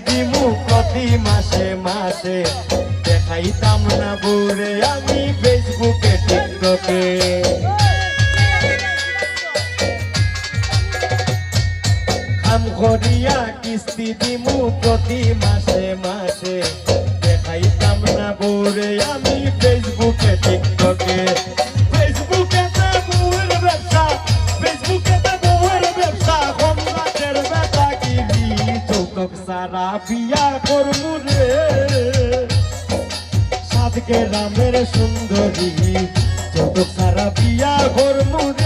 দিমু প্রতি মাসে মাসে। দেখাইতাম না বুড়ে, আমি ফেসবুকে, টিকটকে। করিয়া কিস্তি দিমু প্রতি মাসে মাসে। দেখাইতাম না বুড়ে, আমি ফেসবুকে, টিকটকে। চৌতক সারা বিয়া করব রে। সাজকে রামের সুন্দরী চোখ সারা বিয়া করব রে।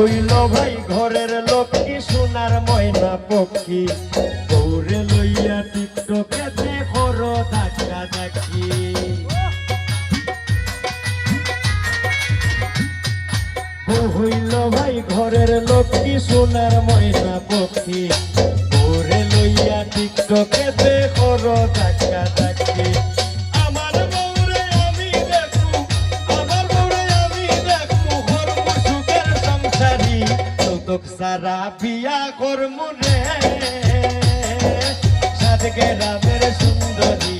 হইল ভাই ঘরের লক্ষ্মী সোনার ময়না পক্ষী? গৌরে লইয়া টিকটকে দেখর ধাক্কা ধাক্কি হইল ভাই ঘরের লক্ষ্মী সোনার ময়না পক্ষী? গৌরে লইয়া টিকটকে দেখর ধাক্কা ধাক্কি চৌতক সারা বিয়া করমু রে সাতকে রামের সুন্দরী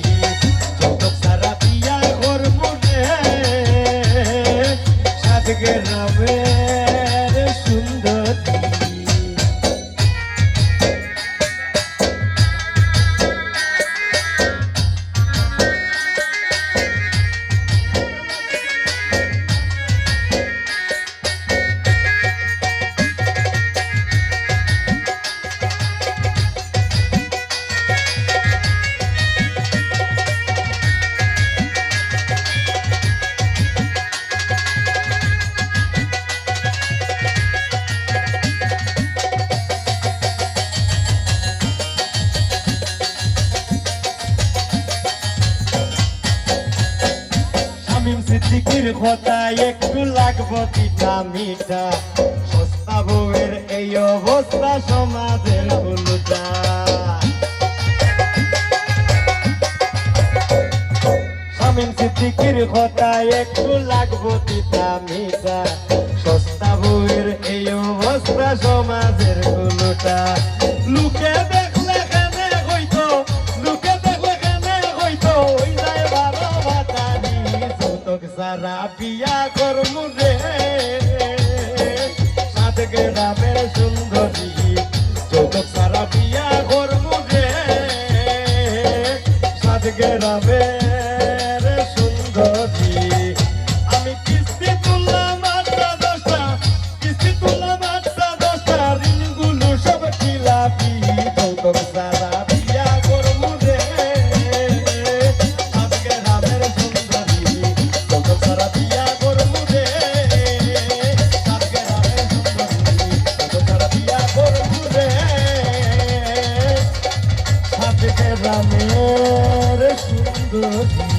শামিম সিদ্দিকির কথায় একটু লাগবো পিঠা মিঠা। সস্তা বউয়ের এই অবস্থা সমাজের হলুদা শামিম সিদ্দিকির কথায় একটু লাগবো পিঠা মিঠা। সস্তা বউয়ের এই অবস্থা সমাজের হলুদা সারা বিয়া করমু রে। সাত গ্রামের সুন্দরী। চোখ সারা বিয়া রামের সুন্দরী